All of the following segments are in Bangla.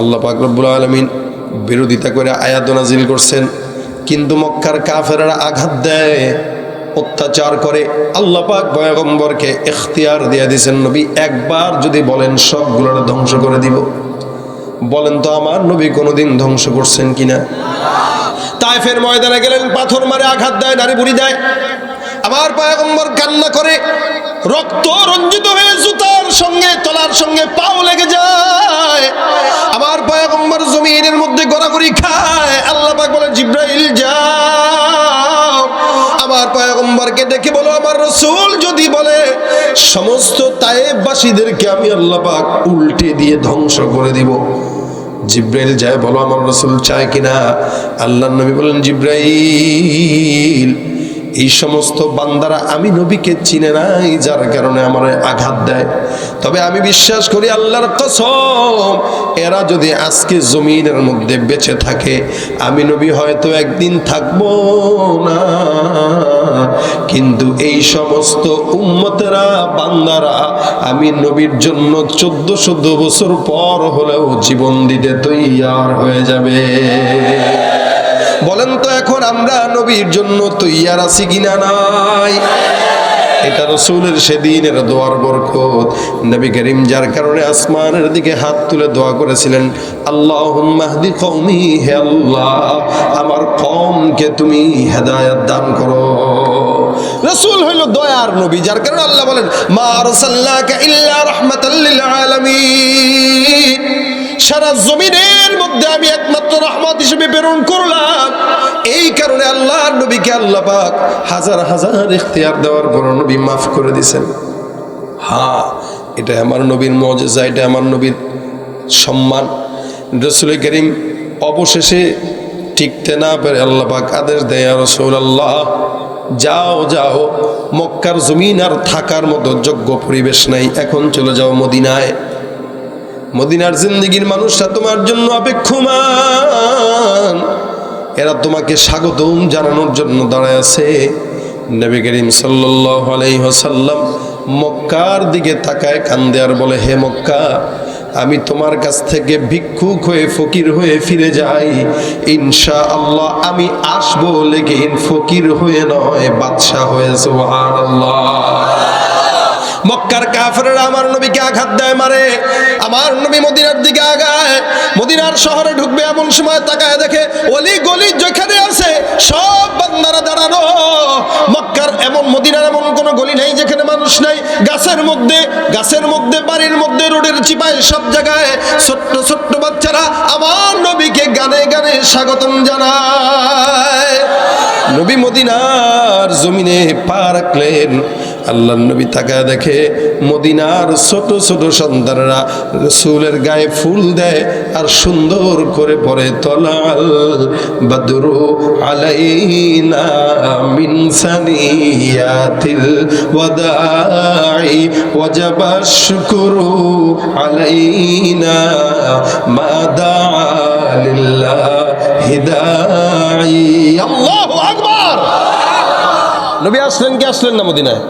আল্লাহ পাক রব্বুল আলমিন বিরোধিতা করে আয়াত নাজিল করছেন। কিন্তু মক্কার কাফেরা আঘাত দেয়, অত্যাচার করে। আল্লাহ পাক পয়গম্বরকে এখতিয়ার দিয়ে দিয়েছেন, নবী, একবার যদি বলেন সবগুলোর ধ্বংস করে দিব। বলেন তো আমার নবী কোনোদিন ধ্বংস করছেন কিনা? তাইফের ময়দানে গেলেন, পাথর মারে আঘাত দেয়, নারী বুড়ি দেয়। আমার পয়গম্বর কান্না করে রক্ত রঞ্জিত হয়ে জুতার সঙ্গে, তলার সঙ্গে পাও লেগে যায়। আমার পয়গম্বর জমিনের মধ্যে গড়াগড়ি খায়। আল্লাহ পাক বলে, জিব্রাইল, যাও। আমার পয়গম্বরকে দেখে বলো, আমার রসুল যদি বলে, সমস্ত তায়েববাসীদেরকে আমি আল্লাহ উল্টে দিয়ে ধ্বংস করে দিব। জিব্রাইল যায় বলো, আমার রসুল চায় কিনা? আল্লাহ নবী বলেন, জিব্রাইল এই সমস্ত বান্দারা আমি নবীকে চিনে নাই, যার কারণে আমার আঘাত দেয়। তবে আমি বিশ্বাস করি আল্লাহর কসম, এরা যদি আজকে জমিনের মধ্যে বেঁচে থাকে, আমি নবী হয়তো একদিন থাকব না। কিন্তু এই সমস্ত উম্মতেরা, বান্দারা, আমি নবীর জন্য চোদ্দ চোদ্দ বছর পর হলেও জীবন দিতে তৈয়ার হয়ে যাবে। বলেন তো এখন আমরা নবীর জন্য তৈয়ার আছি কিনা নাই? এটা রসুলের সেদিনের দোয়ার বরকত। নবী করিম যার কারণে আসমানের দিকে হাত তুলে দোয়া করেছিলেন আল্লাহ মাহদি হে আল্লাহ, আমার কমকে তুমি হেদায়াত দান করো। রসুল হইল দয়ার নবী, যার কারণে আল্লাহ বলেন, মা আরসালনাকা ইল্লা রাহমাতাল লিল আলামিন। সারা জমিনের মধ্যে আমি একমাত্র রহমত হিসেবে প্রেরণ করলাম। এই কারণে আল্লাহ নবীকে আল্লাহ পাক হাজার হাজার ইখতিয়ার দেওয়ার পর নবী মাফ করে দিয়েছেন। হ্যাঁ এটা আমার নবীর মজেজা, এটা আমার নবীর সম্মান। রসুল করিম অবশেষে টিকতে না পেরে আল্লাহ পাক আদেশ দেয় রসুল আল্লাহ যাও যাও, মক্কার জমিন আর থাকার মতো যোগ্য পরিবেশ নাই, এখন চলে যাও মদিনায়। মদিনার জিন্দগির মানুষরা তোমার জন্য অপেক্ষমান। এরা তোমাকে স্বাগতম জানানোর জন্য দাঁড়ায় আছে। নবী করিম সাল্লাহ আলাইসাল্লাম মক্কার দিকে তাকায় কান্দে আর বলে, হে মক্কা, আমি তোমার কাছ থেকে ভিক্ষুক হয়ে ফকির হয়ে ফিরে যাই। ইনশা আল্লাহ আমি আসব লেকিন ফকির হয়ে নয়, বাদশাহ হয়ে, সুবহানাল্লাহ। মক্কার কাফেররা আমার নবীকে আঘাত দেয়, মারে। আমার নবী মদিনার দিকে আগায়। মদিনার শহরে ঢুকবে এমন সময় তাকায় দেখে অলি গলি যেখানে আছে, সব বান্দারা দাঁড়ানো। মক্কার এমন, মদিনার এমন কোনো গলি নেই যেখানে মানুষ নাই। গাছের মধ্যে গাছের মধ্যে, বাড়ির মধ্যে, রোডের চিপায় সব জায়গায় ছোট্ট ছোট্ট বাচ্চারা আমার নবীকে গানে গানে স্বাগতম জানায়। নবী মদিনার জমিনে পা রাখলেন। আল্লাহ নবী তাকায় দেখে মদিনার ছোট ছোট সন্তানরা রসুলের গায়ে ফুল দেয় আর সুন্দর করে পরে তলাল। বদরু আলাইনা মিন ওয়াদাই। আলাইনা নবী আসলেন কি আসলেন না মদিনায়?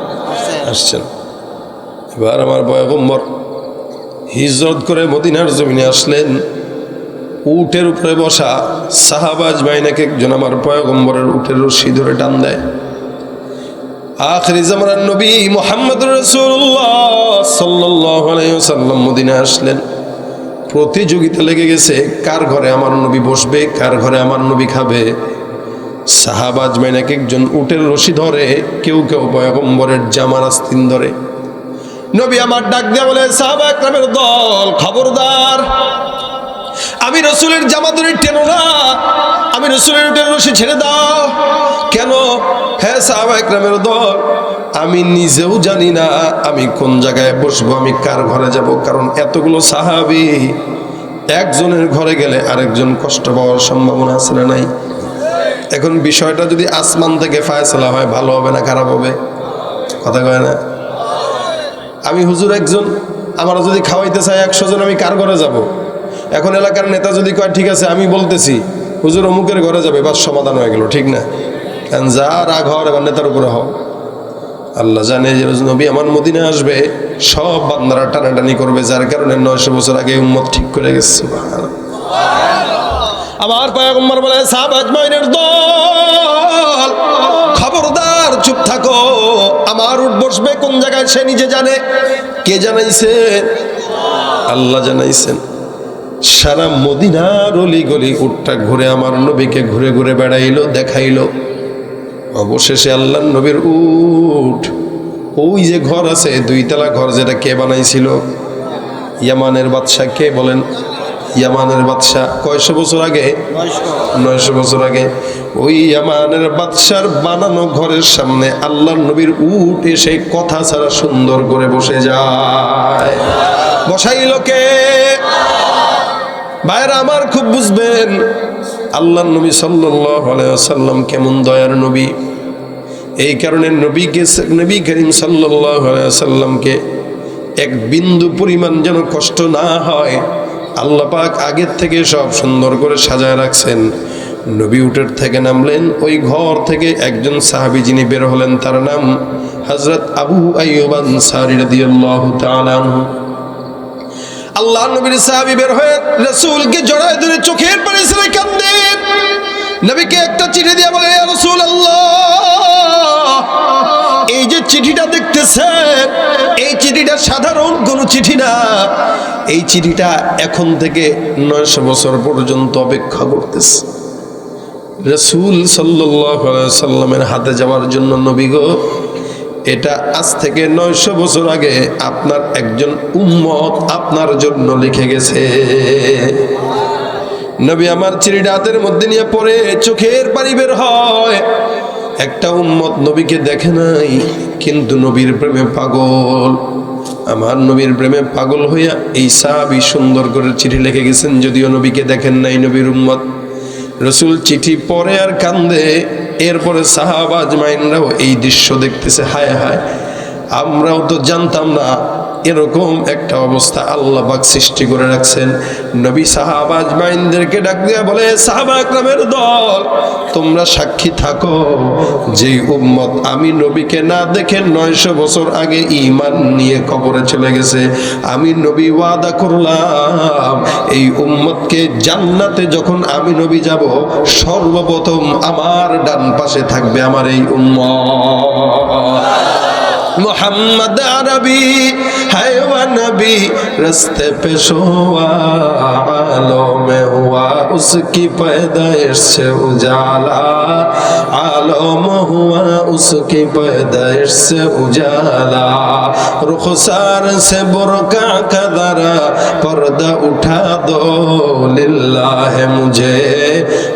আসছেন। এবার আমার পয়গম্বর হিজরত করে মদিনার জমিনে আসলেন। উটের উপরে বসা সাহাবাজ বাইনাকে একজন আমার পয়গম্বরের উটের রশি ধরে টান দেয়। আখরি জামানার নবী মোহাম্মদ রসুল্লাহ সাল্লাহ সাল্লাম মদিনায় আসলেন। প্রতিযোগিতা লেগে গেছে, কার ঘরে আমার নবী বসবে, কার ঘরে আমার নবী খাবে? সাহাবাজ মাইন এক একজন উটের রশি ধরে, কেউ কেউ পয়গম্বরের জামার আস্তিন ধরে। নবী আমার ডাক দেয়া বলে, সাহাবা একরামের দল, খবরদার। আমি রসুলের জামা ধরে টেনো না, আমি রসুলের উটের রশি ছেড়ে দাও। কেন? হ্যাঁ সাহাবা একরামের দল, আমি নিজেও জানি না আমি কোন জায়গায় বসবো, আমি কার ঘরে যাব, কারণ এতগুলো সাহাবি একজনের ঘরে গেলে আরেকজন কষ্ট পাওয়ার সম্ভাবনা আছে না নাই? এখন বিষয়টা যদি আসমান থেকে ফায়সলা হয়, ভালো হবে না খারাপ হবে কথা কয় না আমি হুজুর একজন, আমার যদি খাওয়াইতে চাই একশো জন, আমি কার ঘরে যাব। এখন এলাকার নেতা যদি কয়, ঠিক আছে, আমি বলতেছি, হুজুর অমুকের ঘরে যাবে, বাস সমাধান হয়ে গেল, ঠিক না কারণ যা রাগ হওয়ার, এবার নেতার উপরে হও আল্লাহ জানে যে নবী আমার মদিনে আসবে, সব বান্দারা টানাটানি করবে, যার কারণে নয়শো বছর আগে উম্মত ঠিক করে গেছে। আমার পয়গম্বর দল খবরদার, চুপ থাকো। আমার উঠ বসবে কোন জায়গায় সে নিজে জানে। কে জানাইছে? আল্লাহ জানাইছেন। সারা মদিনার অলি গলি উঠটা ঘুরে আমার নবীকে ঘুরে ঘুরে বেড়াইলো, দেখাইলো। অবশেষে আল্লাহ নবীর উঠ। ওই যে ঘর আছে, দুইতলা ঘর যেটা কে বানাইছিল? ইয়ামানের বাদশাহ কে বলেন? ইয়ামানের বাদশাহ কয়শো বছর আগে? নয়শো বছর আগে। ওই ইয়ামানের বাদশার বানানো ঘরের সামনে আল্লাহ নবীর উঠ এসে কথা ছাড়া সুন্দর করে বসে যায়। বসাইল কে ভাইরা আমার খুব বুঝবেন আল্লাহ নবী ওয়াসাল্লাম কেমন দয়ার নবী। এই কারণে নবীকে নবী করিম সাল্লাল্লাহু আলাইহি ওয়াসাল্লামকে এক বিন্দু পরিমাণ যেন কষ্ট না হয় আল্লাহ পাক আগের থেকে সব সুন্দর করে সাজায় রাখছেন। নবী উটের থেকে নামলেন, ওই ঘর থেকে একজন সাহাবী যিনি বের হলেন, তার নাম হযরত আবু আল্লাহ নবীর সাহাবী বের হয়ে রাসূলকে জড়ায় ধরে চোখের ছেড়ে কান্দেন নবীকে একটা চিঠি দিয়ে বলে, ইয়া রাসূলুল্লাহ, এই যে চিঠিটা চিঠিটা সাধারণ, কোনো চিঠি না। এই চিঠিটা এখন থেকে নয়শো বছর পর্যন্ত অপেক্ষা করতেছে। রসুল সাল্লামের হাতে যাওয়ার জন্য নবী গো, এটা আজ থেকে নয়শো বছর আগে আপনার একজন উম্মত আপনার জন্য লিখে গেছে। নবী আমার চিঠিটা হাতের মধ্যে নিয়ে পড়ে, চোখের পানি বের হয়। একটা উম্মত নবীকে দেখে নাই, কিন্তু নবীর প্রেমে পাগল। আমার নবীর প্রেমে পাগল হইয়া এই সাহাবি সুন্দর করে চিঠি লিখে গেছেন, যদিও নবীকে দেখেন নাই নবীর উম্মত। রসুল চিঠি পরে আর কান্দে, এরপরে সাহাবাজ মাইনরাও এই দৃশ্য দেখতেছে, হায় হায়। আমরাও তো জানতাম না এরকম একটা অবস্থা আল্লাহ পাক সৃষ্টি করে রাখছেন। নবী সাহাবাজ মাইনদেরকে ডাক দিয়া বলে, সাহাবা একরামের দল, তোমরা সাক্ষী থাকো। যে উম্মত আমি নবীকে না দেখে নয়শো বছর আগে ইমান নিয়ে কবরে চলে গেছে, আমি নবী ওয়াদা করলাম, এই উম্মতকে জান্নাতে যখন আমি নবী যাব, সর্বপ্রথম আমার ডান পাশে থাকবে আমার এই উম্মত। محمد عربی ہے و نبی، رستے پہ شوا عالوں میں ہوا، اس کی پیدائش سے اجالا۔ आलोम हुआ उसकी पैदाइश से उजाला रुखसार से बुरका का दरा पर्दा उठा दो लिल्ला है मुझे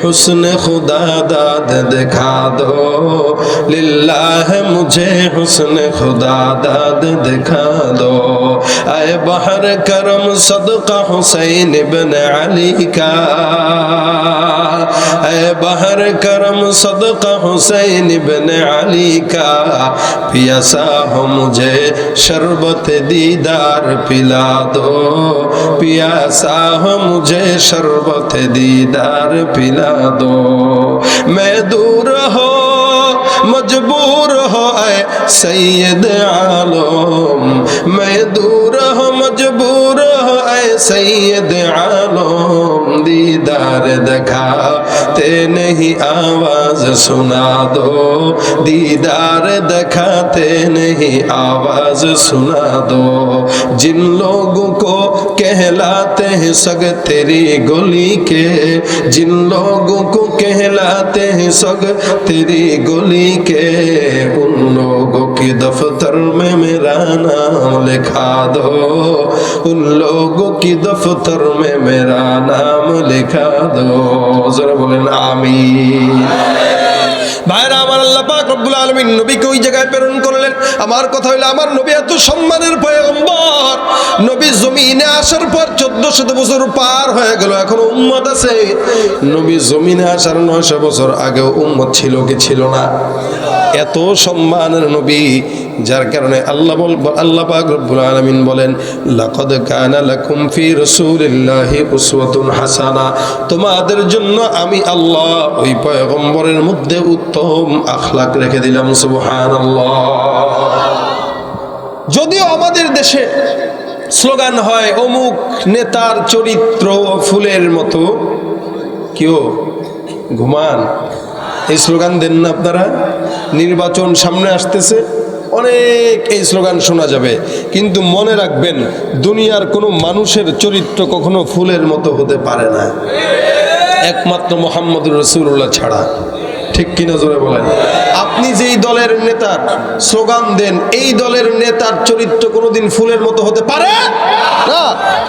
हुस्न खुदा दाद दिखा दो लिल्ला है मुझे हुस्न खुदा दाद दिखा दो आए बहर करम सदका हुसैन इब्न अली का اے بہر کرم صدقہ حسین ابن علی کا پیاسا ہو مجھے شربت دیدار پلا دو۔ پیاسا ہو مجھے شربت دیدار پلا دو۔ میں دور ہو، مجبور ہو، اے سید عالم۔ میں دور ہو، مجبور ہو، اے سید عالم the car. آتے نہیں، آواز سنا دو۔ دیدار دکھاتے نہیں، آواز سنا دو۔ جن لوگوں کو کہلاتے ہیں سگ تیری گلی کے۔ جن لوگوں کو کہلاتے ہیں سگ تیری گلی کے۔ ان لوگوں کی دفتر میں میرا نام لکھا دو۔ ان لوگوں کی دفتر میں میرا نام لکھا دو۔ ذرا بولے আমিন ভাইরা, আমার আল্লাহ পাক রব্বুল আলামিন নবীকে ওই জায়গায় প্রেরণ করলেন। আমার কথা হইল, আমার নবী এত সম্মানের পয়গম্বর। নবী জমিনে আসার পর চোদ্দ শত বছর পার হয়ে গেল, এখন উম্মত আছে। নবী জমিনে আসার নয়শো বছর আগেও উম্মত ছিল কি ছিল না? এত সম্মানের নবী, যার কারণে আল্লাহ বল, আল্লাহ পাক রব্বুল আলামিন বলেন, লাকাদ কানা লাকুম ফি রাসূলিল্লাহি উসওয়াতুন হাসানা। তোমাদের জন্য আমি আল্লাহ ওই পয়গম্বরের মধ্যে উত্তম আখলাক রেখে দিলাম, সুবহানাল্লাহ। যদিও আমাদের দেশে স্লোগান হয়, অমুক নেতার চরিত্র ফুলের মতো। কেউ ঘুমান। এই স্লোগান দেন না আপনারা? নির্বাচন সামনে আসতেছে, অনেক এই স্লোগান শোনা যাবে। কিন্তু মনে রাখবেন, দুনিয়ার কোনো মানুষের চরিত্র কখনো ফুলের মতো হতে পারে না। একমাত্র মোহাম্মদুর রসুল্লাহ ছাড়া। ঠিক কিনা জোরে বলেন? আপনি যেই দলের নেতার স্লোগান দেন, এই দলের নেতার চরিত্র কোনোদিন ফুলের মতো হতে পারে? না,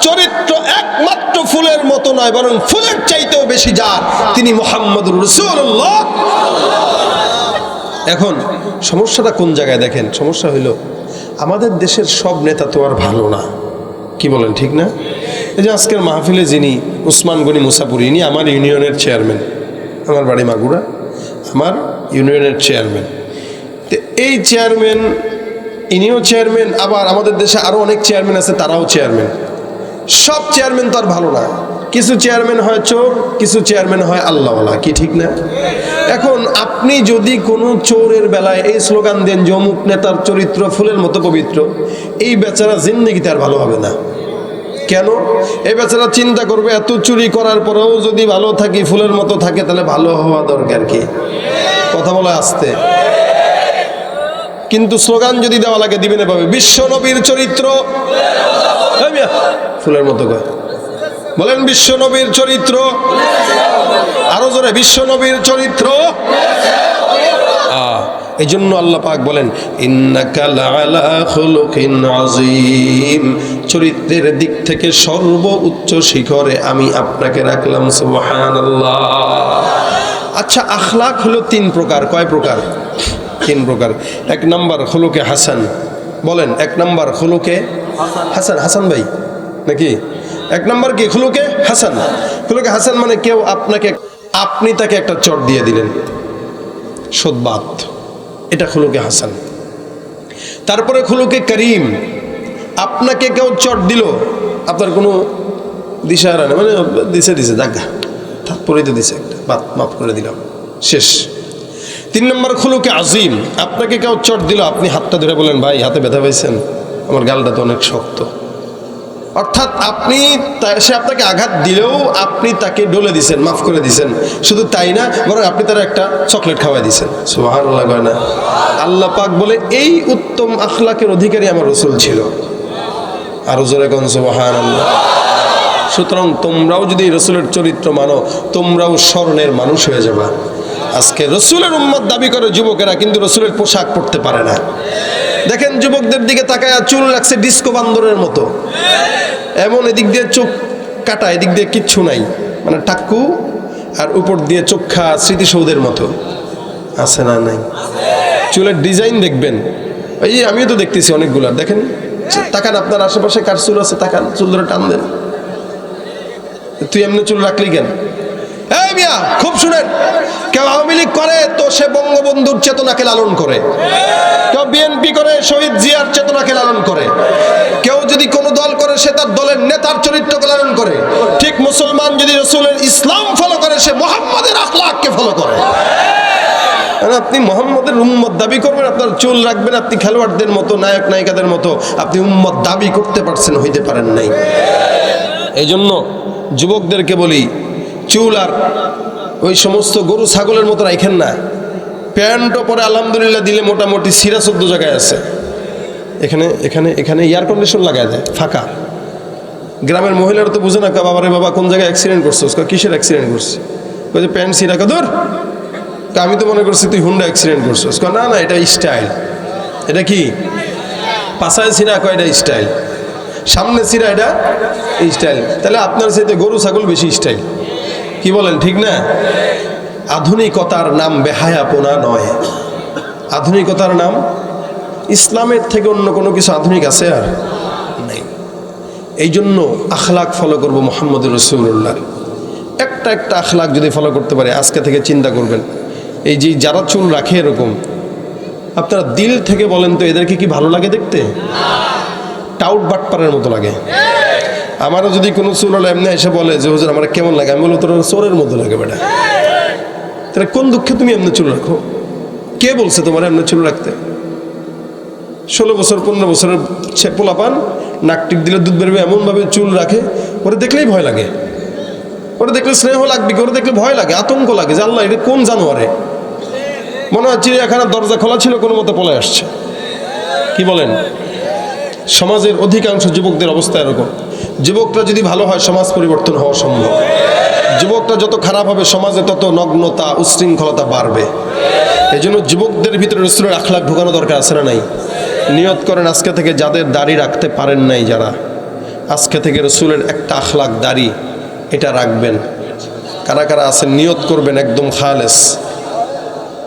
চরিত্র একমাত্র ফুলের মতো নয়, বরং ফুলের চাইতেও বেশি যার। তিনি মোহাম্মদুর রসুল্লাহ এখন, সমস্যাটা কোন জায়গায় দেখেন? সমস্যা হইল, আমাদের দেশের সব নেতা তো আর ভালো না। কি বলেন, ঠিক না? এই যে আজকের মাহফিলে যিনি উসমান গনি মুসাপুরি ইনি আমার ইউনিয়নের চেয়ারম্যান। আমার বাড়ি মাগুরা। আমার ইউনিয়নের চেয়ারম্যান। তো এই চেয়ারম্যান, ইনিও চেয়ারম্যান, আবার আমাদের দেশে আরও অনেক চেয়ারম্যান আছে, তারাও চেয়ারম্যান। সব চেয়ারম্যান তো আর ভালো না। কিছু চেয়ারম্যান হয় চোর, কিছু চেয়ারম্যান হয় আল্লাহওয়ালা, কি ঠিক না? এখন আপনি যদি কোনো চোরের বেলায় এই স্লোগান দেন যে অমুক নেতার চরিত্র ফুলের মতো পবিত্র, এই বেচারা জিন্দগিতে আর ভালো হবে না। কেন? এই বেচারা চিন্তা করবে, এত চুরি করার পরেও যদি ভালো থাকি, ফুলের মতো থাকে, তাহলে ভালো হওয়া দরকার কি? কথা বলা আসতে। কিন্তু স্লোগান যদি দেওয়া লাগে, দিবেন পাবে বিশ্ব নবীর চরিত্র। ফুলের মতো কয় বলেন, বিশ্ব নবীর চরিত্র। আরও জোরে, বিশ্ব নবীর চরিত্র। এই জন্য আল্লাহ পাক বলেন আযীম। চরিত্রের দিক থেকে সর্ব উচ্চ শিখরে আমি আপনাকে রাখলাম, সুবহানাল্লাহ। আচ্ছা আখলাক হলো তিন প্রকার। কয় প্রকার? তিন প্রকার। এক নাম্বার খুলুকে হাসান। বলেন, এক নাম্বার খুলুকে হাসান। হাসান ভাই, নাকি? এক নাম্বার কি? খুলুকে হাসান। খুলুকে হাসান মানে কেউ আপনাকে, আপনি তাকে একটা চট দিয়ে দিলেন। সদ্বাত এটা খুলুকে হাসান। তারপরে খুলুকে করিম। আপনাকে কেউ চট দিল, আপনার কোনো দিশাহারা নেই। মানে দিছে দিছে জাগা তারপরেই তো দিছে একটা। বাদ, মাফ করে দিলাম। শেষ। তিন নম্বর খুলুকে আজিম। আপনাকে কেউ চট দিল, আপনি হাতটা ধরে বলেন, ভাই, হাতে ব্যথা পাইছেন। আমার গালটা তো অনেক শক্ত। অর্থাৎ আপনি সে আপনাকে আঘাত দিলেও আপনি তাকে ডলে দিছেন, মাফ করে দিছেন। শুধু তাই না, বরং আপনি তার একটা চকলেট খাওয়াই দিছেন। সুবাহান আল্লাহ পাক বলে, এই উত্তম আখলাকের অধিকারী আমার রসুল ছিল। আরও জোরে কোন আল্লাহ সুতরাং তোমরাও যদি রসুলের চরিত্র মানো, তোমরাও স্মরণের মানুষ হয়ে যাবা। আজকে রসুলের উম্মত দাবি করে যুবকেরা, কিন্তু রসুলের পোশাক পরতে পারে না। দেখেন যুবকদের দিকে তাকায় চুল লাগছে ডিস্কো বান্দরের মতো। এমন এদিক দিয়ে চোখ কাটা, এদিক দিয়ে কিচ্ছু নাই। মানে টাক্কু, আর উপর দিয়ে চোখা স্মৃতিসৌধের মতো। আছে না নাই? চুলের ডিজাইন দেখবেন। এই আমিও তো দেখতেছি অনেকগুলা। দেখেন, তাকান আপনার আশেপাশে কার চুল আছে, তাকান। চুল ধরে টান দেন। তুই এমনি চুল রাখলি কেন? মিয়া, খুব শুনেন। কেউ আওয়ামী লীগ করে, তো সে বঙ্গবন্ধুর চেতনাকে লালন করে। কেউ বিএনপি করে, শহীদ জিয়ার চেতনাকে লালন করে। কেউ যদি কোনো দল করে, সে তার দলের নেতার চরিত্রকে লালন করে। ঠিক মুসলমান যদি রসুলের ইসলাম ফলো করে, সে মোহাম্মদের আখলাককে ফলো করে। আপনি মোহাম্মদের উম্মত দাবি করবেন, আপনার চুল রাখবেন, আপনি খেলোয়াড়দের মতো, নায়ক, নায়িকাদের মতো, আপনি উম্মত দাবি করতে পারছেন, হইতে পারেন নাই। এই জন্য যুবকদেরকে বলি চুল আর ওই সমস্ত গরু ছাগলের মতো রাখেন না। প্যান্টও পরে আলহামদুলিল্লাহ দিলে মোটামুটি সিরা চোদ্দ জায়গায় আছে। এখানে এখানে এখানে এয়ার কন্ডিশন লাগায় দেয়, ফাঁকা। গ্রামের মহিলারা তো বুঝে না বাবারে বাবা, কোন জায়গায় অ্যাক্সিডেন্ট করছিস? কা কিসের অ্যাক্সিডেন্ট করছে? যে প্যান্ট সিরা কাদর আমি তো মনে করছি তুই হুন্ডা অ্যাক্সিডেন্ট করছিস। কা না না, এটা স্টাইল এটা কি? পাশায় সিরা, কয়, এটা স্টাইল সামনে সিরা, এটা স্টাইল তাহলে আপনার সাথে গরু, ছাগল বেশি স্টাইল কি বলেন, ঠিক না? আধুনিকতার নাম বেহায়াপনা নয়। আধুনিকতার নাম? ইসলামের থেকে অন্য কোনো কিছু আধুনিক আছে আর নেই। এই জন্য আখলাক ফলো করব মোহাম্মদ রসুল্লাহ একটা একটা আখলাক যদি ফলো করতে পারে, আজকে থেকে চিন্তা করবেন। এই যে যারা চুল রাখে এরকম, আপনারা দিল থেকে বলেন তো, এদেরকে কি ভালো লাগে দেখতে? টাউট বাটপারের মতো লাগে। আমারও যদি কোনো চুল হলো, এমনি এসে বলে যে, হুজুর, আমার কেমন লাগে? আমি বলব, তোর চোরের মতো লাগে বেটা। তাহলে কোন দুঃখে তুমি এমনি চুল রাখো? কে বলছে তোমার এমনি চুল রাখতে? ষোলো বছর, পনেরো বছরের ছে- পোলাপান নাক টিপ দিলে দুধ বেরবে, এমনভাবে চুল রাখে, ওরা দেখলেই ভয় লাগে। ওরা দেখলে স্নেহ লাগবে ওরা দেখলে ভয় লাগে, আতঙ্ক লাগে যে, আল্লাহ, এটা কোন জানোয়ারে? মনে হয় চিড়িয়াখানার দরজা খোলা ছিল, কোনো মতো পলে আসছে। কি বলেন? সমাজের অধিকাংশ যুবকদের অবস্থা এরকম। যুবকরা যদি ভালো হয়, সমাজ পরিবর্তন হওয়া সম্ভব। যুবকটা যত খারাপ হবে, সমাজে তত নগ্নতা, উশৃঙ্খলতা বাড়বে। এই জন্য যুবকদের ভিতরে রসুলের আখলাখ ঢুকানো দরকার আছে না নাই? নিয়ত করেন, আজকে থেকে যাদের দাড়ি রাখতে পারেন নাই যারা, আজকে থেকে রসুলের একটা আখলাখ দাড়ি এটা রাখবেন। কারা কারা আছেন, নিয়ত করবেন একদম খালেস।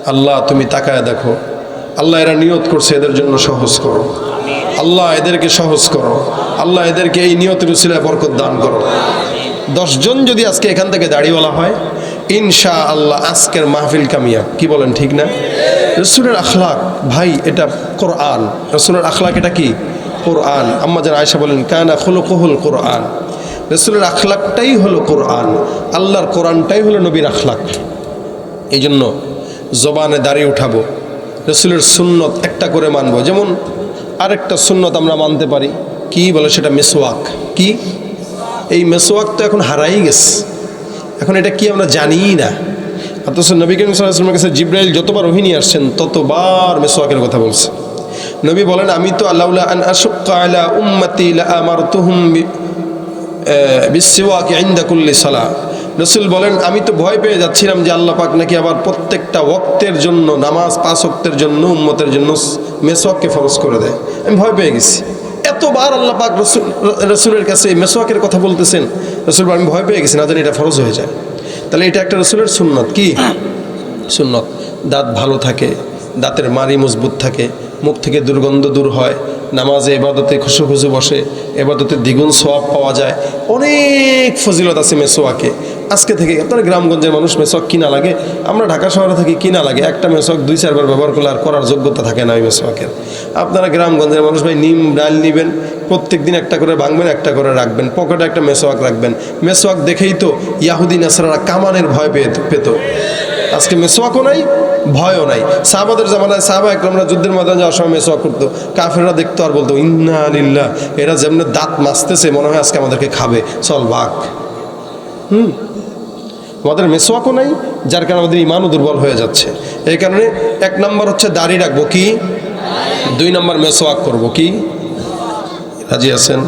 আল্লাহ, তুমি তাকায় দেখো। আল্লাহ এরা নিয়ত করছে, এদের জন্য সহজ করো। আল্লাহ এদেরকে সহজ করো। আল্লাহ এদেরকে এই নিয়তের উসিলায় বরকত দান করো দশজন যদি আজকে এখান থেকে দাড়িওয়ালা হয় ইনশা আল্লাহ আজকের মাহফিল কামিয়া কি বলেন, ঠিক না? রসুলের আখলাক, ভাই, এটা কোরআন। রসুলের আখলাক এটা কি? কোরআন। আম্মা যেন আয়সা বলেন, কানা খুলকুহুল কোরআন। রসুলের আখলাকটাই হলো কোরআন। আল্লাহর কোরআনটাই হলো নবীর আখলাক। এই জন্য জবানে দাঁড়িয়ে উঠাবো। রসুলের সুন্নত একটা করে মানবো। যেমন আরেকটা সুন্নত আমরা মানতে পারি। কি বলে সেটা মেসোয়াক কি? এই মেসোয়াক তো এখন হারাই গেছে। এখন এটা কি আমরা জানিই না। অথচ নবী করিম সাল্লামের কাছে জিব্রাইল যতবার রোহিণী আসছেন, ততবার মেসোয়াকের কথা বলছে। নবী বলেন, আমি তো আল্লাহ আন আশুক্কা আলা উম্মতি লা আমারতুহুম বি- বিশ্বকে ইন্দাকুল্লি সালা বলেন, আমি তো ভয় পেয়ে যাচ্ছিলাম যে আল্লাহ পাক নাকি আবার প্রত্যেকটা ওক্তের জন্য, নামাজ পাঁচ ওক্তের জন্য, উম্মতের জন্য মেসোয়াককে ফরজ করে দেয়। আমি ভয় পেয়ে গেছি। এতবার আল্লাহ পাক রসুল, রসুলের কাছে মেসোয়াকের কথা বলতেছেন, রসুল আমি ভয় পেয়ে গেছি, না জানি এটা ফরজ হয়ে যায়। তাহলে এটা একটা রসুলের সুন্নত কি? সুন্নত, দাঁত ভালো থাকে, দাঁতের মারি মজবুত থাকে, মুখ থেকে দুর্গন্ধ দূর হয়, নামাজে এবাদতে খুশু খুশু বসে, এবাদতে দ্বিগুণ সোয়াব পাওয়া যায়, অনেক ফজিলত আছে মেসোয়াকে। আজকে থেকে আপনারা গ্রামগঞ্জের মানুষ মেসোয়াক কিনা লাগে, আমরা ঢাকা শহরে থাকি কিনা লাগে, একটা মেসোয়াক দুই, চারবার ব্যবহার করলে আর করার যোগ্যতা থাকে না ওই মেসোয়াকের। আপনারা গ্রামগঞ্জের মানুষ ভাই, নিম ডাল নিবেন প্রত্যেক দিন একটা করে ভাঙবেন, একটা করে রাখবেন, পকেটে একটা মেসোয়াক রাখবেন। মেসোয়াক দেখেই তো ইয়াহুদি নাসরারা কামানের ভয় পেয়ে পেত। আজকে মেসোয়াকও নাই, ভয়ও নাই। সাহাবাদের জামানায় সাহাবা একরমরা যুদ্ধের ময়দানে যাওয়ার সময় মেসোয়াক করতো। কাফেররা দেখতো আর বলতো, ইন্না আলিল্লাহ এরা যেমনি দাঁত মাসতেছে মনে হয় আজকে আমাদেরকে খাবে। চল বাঘ। হুম? আমাদের মেসোয়াকও নাই, যার কারণে আমাদের ইমানও দুর্বল হয়ে যাচ্ছে। এই কারণে এক নম্বর হচ্ছে দাড়ি রাখব কি? দুই নম্বর মেসোয়াক করব কি? রাজি আছেন?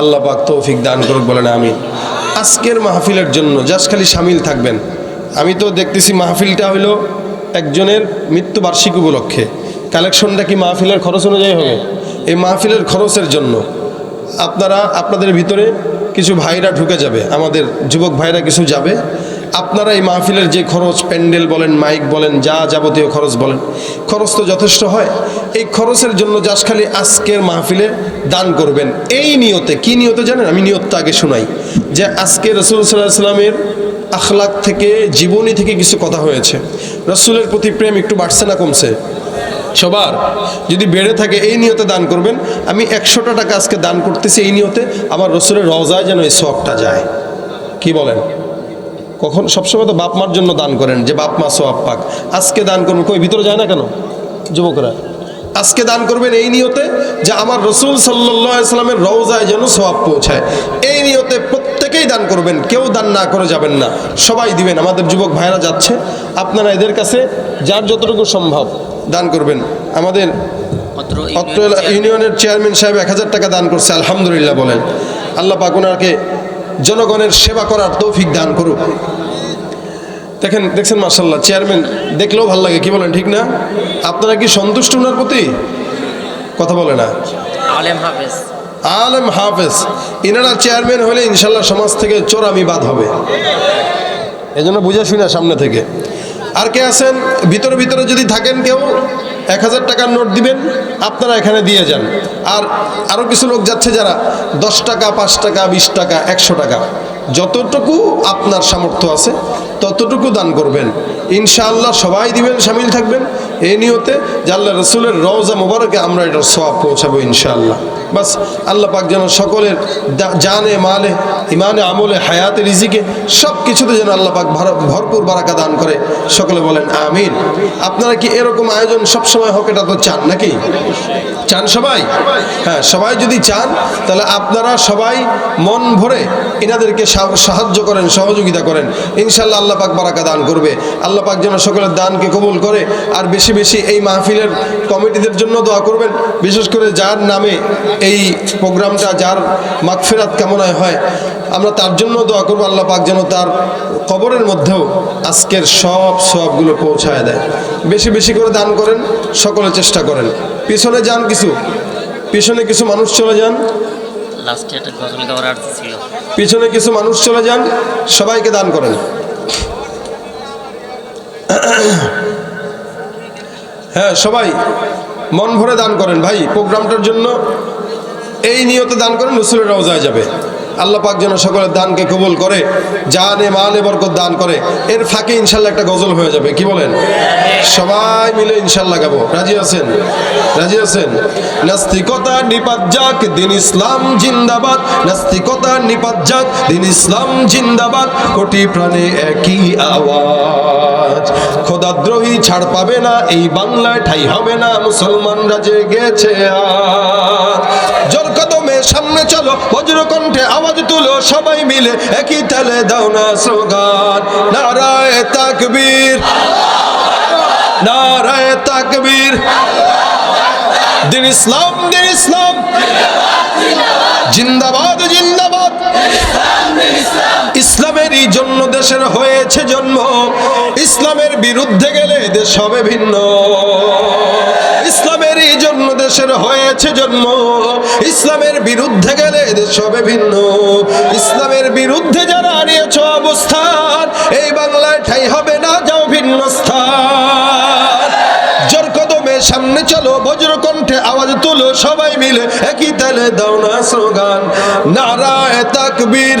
আল্লাহ পাক তৌফিক দান করুক, বলেন আমি আজকের মাহফিলের জন্য জাস্ট খালি সামিল থাকবেন। আমি তো দেখতেছি মাহফিলটা হইল একজনের মৃত্যুবার্ষিকী উপলক্ষে। কালেকশনটা কি মাহফিলের খরচ অনুযায়ী হবে? এই মাহফিলের খরচের জন্য আপনারা, আপনাদের ভিতরে কিছু ভাইরা ঢুকে যাবে, আমাদের যুবক ভাইরা কিছু যাবে। আপনারা এই মাহফিলের যে খরচ, প্যান্ডেল বলেন, মাইক বলেন, যা যাবতীয় খরচ বলেন, খরচ তো যথেষ্ট হয়। এই খরচের জন্য যাস খালি আজকের মাহফিলে দান করবেন। এই নিয়তে, কি নিয়তে জানেন? আমি নিয়তটা আগে শোনাই। যে আজকে রসুল সাল্লাহ সাল্লামের আখলাক থেকে, জীবনী থেকে কিছু কথা হয়েছে। রসুলের প্রতি প্রেম একটু বাড়ছে না কমছে? সবার। যদি বেড়ে থাকে, এই নিয়তে দান করবেন। আমি একশোটা টাকা আজকে দান করতেছি এই নিয়তে, আমার রসুলের রজায় যেন এই শখটা যায়। কি বলেন? কখন? সবসময় তো বাপ মার জন্য দান করেন, যে বাপ মা সোয়াব পাক। আজকে দান করবেন কই, ভিতরে যায় না কেন? যুবকরা। আজকে দান করবেন এই নিয়তে যে আমার রসুল সাল্লামের রওজায় যেন সোয়াব পৌঁছায়। এই নিয়তে প্রত্যেকেই দান করবেন কেউ দান না করে যাবেন না। সবাই দিবেন। আমাদের যুবক ভাইরা যাচ্ছে আপনারা এদের কাছে যার যতটুকু সম্ভব দান করবেন। আমাদের অত্র ইউনিয়নের চেয়ারম্যান সাহেব এক হাজার টাকা দান করছে আলহামদুলিল্লাহ বলেন। আল্লাহ পাক ওনাকে জনগণের সেবা করার তৌফিক দান করুক। দেখেন দেখছেন মার্শাল্লাহ চেয়ারম্যান দেখলেও ভালো লাগে কি বলেন ঠিক না? আপনারা কি সন্তুষ্ট ওনার প্রতি? কথা বলে না। আলেম হাফেজ। আলেম হাফেজ। ইনারা চেয়ারম্যান হলে ইনশাল্লাহ সমাজ থেকে চোরামি বাদ হবে। এই জন্য বুঝে শুনে সামনে থেকে। আর কে আছেন? ভিতরে ভিতরে যদি থাকেন কেউ এক হাজার টাকার নোট দিবেন আপনারা এখানে দিয়ে যান। আর আরও কিছু লোক যাচ্ছে যারা দশ টাকা পাঁচ টাকা বিশ টাকা একশো টাকা যতটুকু আপনার সামর্থ্য আছে ততটুকু দান করবেন। ইনশাআল্লাহ সবাই দিবেন, সামিল থাকবেন। এই নিয়তে যে আল্লাহ রসুলের রওজা মোবারকে আমরা এটার সব পৌঁছাবো ইনশাআল্লাহ। বাস, আল্লাহ পাক যেন সকলের জানে, মালে ইমানে আমলে, হায়াতে, রিজিকে সব কিছুতে যেন আল্লাহ পাক ভরপুর বারাকা দান করে। সকলে বলেন, আমিন। আপনারা কি এরকম আয়োজন সবসময় হোক, এটা তো চান নাকি? চান সবাই? হ্যাঁ সবাই যদি চান, তাহলে আপনারা সবাই মন ভরে এনাদেরকে সাহায্য করেন, সহযোগিতা করেন। ইনশাল্লাহ আল্লাহ পাক বারাকা দান করবে। আল্লাহ পাক যেন সকলের দানকে কবুল করে, আর বেশি বেশি এই মাহফিলের কমিটিদের জন্য দোয়া করবেন। বিশেষ করে যার নামে এই প্রোগ্রামটা, যার মাগফিরাত কামনায় হয়, আমরা তার জন্য দোয়া করব। আল্লাহ পাক যেন তার কবরের মধ্যেও আজকের সব সবগুলো পৌঁছায় দেয়। বেশি বেশি করে দান করেন, সকলে চেষ্টা করেন। পিছনে যান কিছু। পিছনে কিছু মানুষ চলে যান। পিছনে কিছু মানুষ চলে যান। সবাইকে দান করেন। হ্যাঁ সবাই মন ভরে দান করেন। ভাই প্রোগ্রামটার জন্য এই নিয়তে দান করেন রসুলের রওজায় যাবে। আল্লাহ পাক যেন সকলের দানকে কবুল করে, জানে মালে বরকত দান করে। এর ফাঁকে ইনশাল্লাহ একটা গজল হয়ে যাবে, কি বলেন? সবাই মিলে ইনশাল্লাহ গাবো। রাজি আছেন? রাজি আছেন? নাস্তিকতা নিপাত যাক, দিন ইসলাম জিন্দাবাদ। নাস্তিকতা নিপাত যাক, দিন ইসলাম জিন্দাবাদ। কোটি প্রাণে একই আওয়াজ। খোদাদ্রোহী ছাড় পাবে না, এই বাংলায় ঠাই হবে না, মুসলমানরা যে গেছে আজ। জোর কদমে সামনে চলো বজ্রকণ্ঠে আওয়াজ তুলো সবাই মিলে, একই তালে দাও না স্লোগান। নারায় তাকবীর। নারায় তাকবীর। দিন ইসলাম দিন ইসলাম। জিন্দাবাদ জিন্দাবাদ। ইসলামেরই জন্য দেশের হয়েছে জন্ম। ইসলামের বিরুদ্ধে গেলে দেশ হবে ভিন্ন। ইসলামেরই দেশের হয়েছে জন্ম। ইসলামের বিরুদ্ধে গেলে দেশ হবে ভিন্ন। ইসলামের বিরুদ্ধে যারা নিয়েছ অবস্থান, এই বাংলায় ঠাই হবে না, যাও ভিন্ন স্থান। জোর কদমে সামনে চলো বজ্রকণ্ঠে আওয়াজ তুলো, সবাই মিলে একই তালে দাও না স্লোগান। নারায় তাকবীর।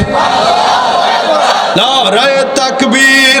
নারায় তাকবীর।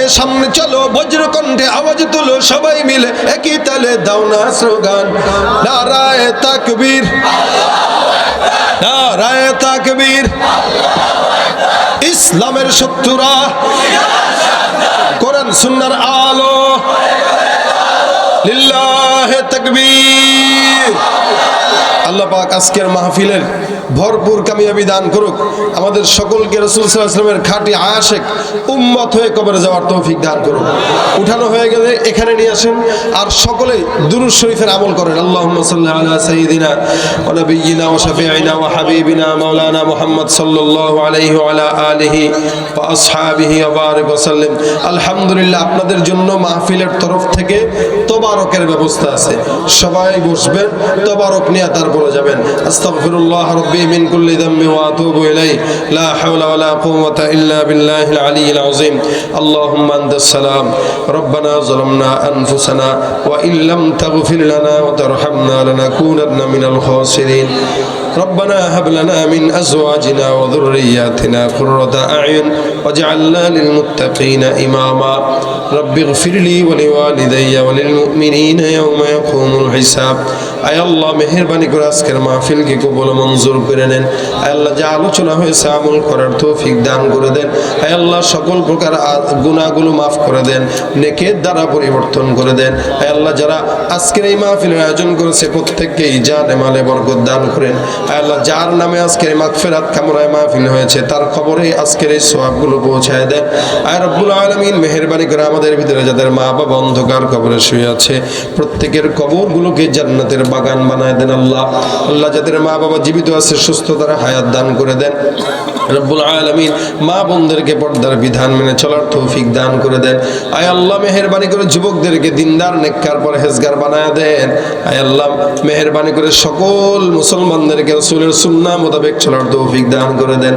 কদমে সামনে চলো, বজ্রকণ্ঠে আওয়াজ তুলো, সবাই মিলে একই তালে দাও না স্লোগান। নারায় তাকবীর নারায় তাকবীর। ইসলামের শত্রুরা, কোরআন সুন্নার আলো আলহামদুলিল্লাহ আপনাদের জন্য মাহফিলের তরফ থেকে তবারকের ব্যবস্থা আছে। সবাই বসবেন, তবারক নিয়ে তারপরে যাবেন। আস্তাগফিরুল্লাহ রাব্বি মিন কুল্লি ওয়া আতুবু ইলাইহি। লা হাওলা ওয়া লা কুওয়াতা ইল্লা বিল্লাহিল আলিয়্যিল আযীম। আল্লাহুম্মা আনতাস সালাম। রব্বানা যালামনা আনফুসানা ওয়া ইন লাম তাগফির লানা ওয়া তারহামনা লানাকুনান্না মিনাল খাসিরিন। ربنا هب لنا من أزواجنا وذرياتنا قرة أعين واجعلنا للمتقين إماما. رب اغفر لي ولوالدي وللمؤمنين يوم يقوم الحساب. আয় আল্লাহ, মেহেরবানি করে আজকের মাহফিলকে কবল মঞ্জুর করে নেন। আয় আল্লাহ, যা আলোচনা হয়েছে আমল করার তৌফিক দান করে দেন। আয় আল্লাহ, সকল প্রকার গুনাহগুলো মাফ করে দেন, নেকের দ্বারা পরিবর্তন করে দেন। আয় আল্লাহ, যারা আজকের এই মাহফিলের আয়োজন করেছে, প্রত্যেককেই জানে মালে বরকত দান করেন। আয় আল্লাহ, যার নামে আজকের মাগফিরাত কামনায় মাহফিল হয়েছে, তার খবরে আজকের এই সোয়াবগুলো পৌঁছায় দেন। আয় রব্বুল আলমিন, মেহেরবানি করে আমাদের ভিতরে যাদের মা বাবা অন্ধকার কবরে শুয়ে আছে, প্রত্যেকের কবরগুলোকে জান্নাতের বাগান বানায় দেন আল্লাহ। আল্লাহ যাদের মা বাবা জীবিত আছে সুস্থ তারা হায়াত দান করে দেন। রব্বুল আলমিন মা বোনদেরকে পর্দার বিধান মেনে চলার তৌফিক দান করে দেন। আয় আল্লাহ, মেহেরবানি করে যুবকদেরকে দিনদার, নেককার পর হেজগার বানায় দেন। আয় আল্লাহ, মেহেরবানি করে সকল মুসলমানদেরকে রসুলের সুন্নাহ মোতাবেক চলার তৌফিক দান করে দেন।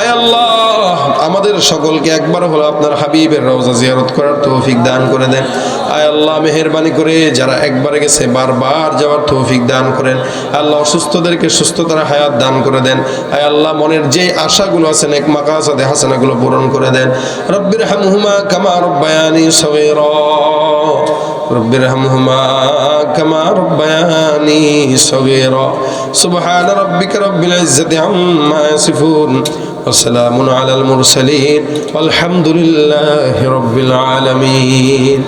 আয় আল্লাহ, আমাদের সকলকে একবার হলো আপনার হাবিবের রওজা জিয়ারত করার তৌফিক দান করে দেন। আয় আল্লাহ, মেহেরবানি করে যারা একবারে গেছে, বারবার যাওয়ার তৌফিক দান করেন আল্লাহ অসুস্থদেরকে সুস্থতার হায়াত দান করে দেন আয় আল্লাহ মনের যে আশাগুলো আছে নেক মাকাসাদে হাসানাগুলো পূরণ করে দেন রব্বির হামহুমা কামা রব্বায়ানি সগীরা رب ارحمهما كما ربياني صغيرا سبحان ربك رب العزة عما يصفون وسلام على المرسلين والحمد لله رب العالمين